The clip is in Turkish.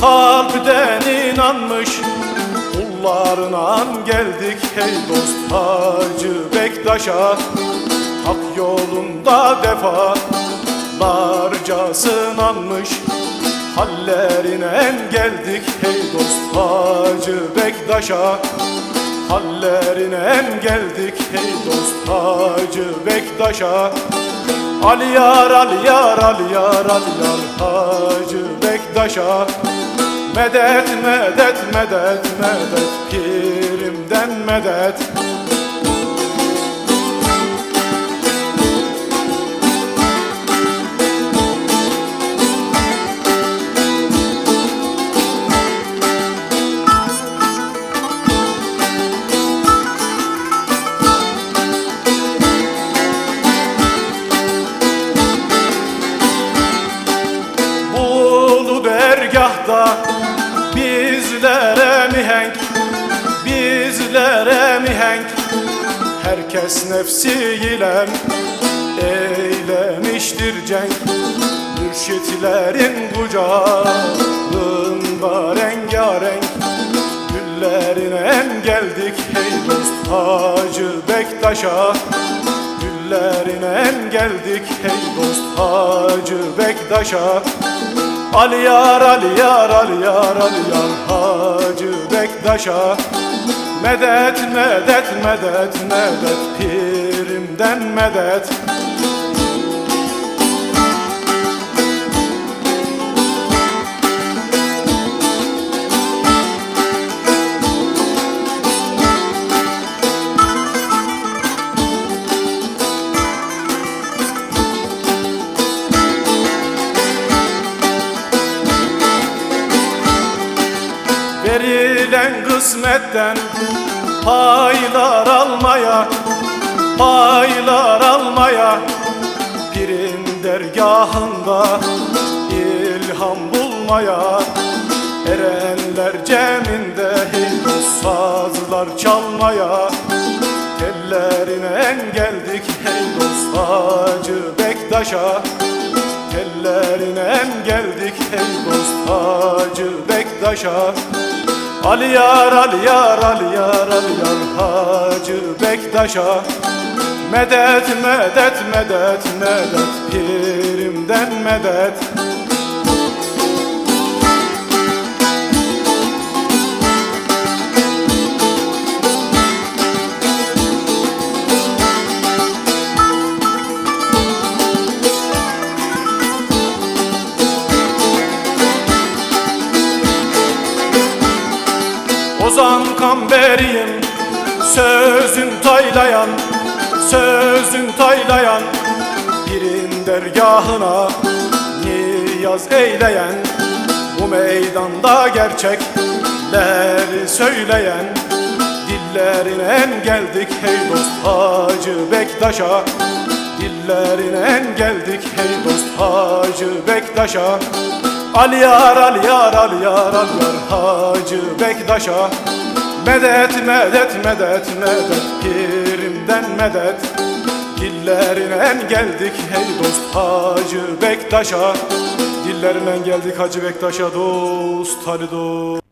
Kalpten inanmış kullarına geldik hey dost Hacı Bektaş'a. Hak yolunda defalarca sınanmış. Hallerine geldik hey dost Hacı Bektaş'a. Hallerine geldik hey dost Hacı Bektaş'a Ali yar Ali yar Ali yar Ali yar Hacı Bektaş'a. Medet medet medet medet Pirimden medet dergahta bizlere mihenk Bizlere mihenk Herkes nefsiyle eylemiştir cenk. Mürşitlerin kucağında rengarenk. Güllerine geldik hey dost Hacı Bektaş'a. Güllerine geldik hey dost Hacı Bektaş'a Ali yar Ali yar Ali yar Ali yar Hacı Bektaş'a. Medet medet medet medet Pirimden medet Verilen kısmetten paylar almaya Paylar almaya Pirin dergahında ilham bulmaya Erenler ceminde sazlar çalmaya Tellerine geldik hey dost Hacı Bektaş'a Tellerine geldik hey dost Hacı Bektaş'a Ali yar Ali yar Ali yar Ali yar Hacı Bektaş'a. Medet medet medet medet Pirimden medet Ozan kamberiyim Sözün taylayan Sözün taylayan Birin dergahına Niyaz eyleyen Bu meydanda gerçekleri söyleyen Dillerine geldik hey dost Hacı Bektaş'a. Dillerine geldik hey dost Hacı Bektaş'a Ali yar Ali yar Ali yar Ali yar Hacı Bektaş'a. Medet medet medet medet Pirimden medet Dillerine geldik hey dost Hacı Bektaş'a. Dillerinden geldik Hacı Bektaş'a dost hadi dost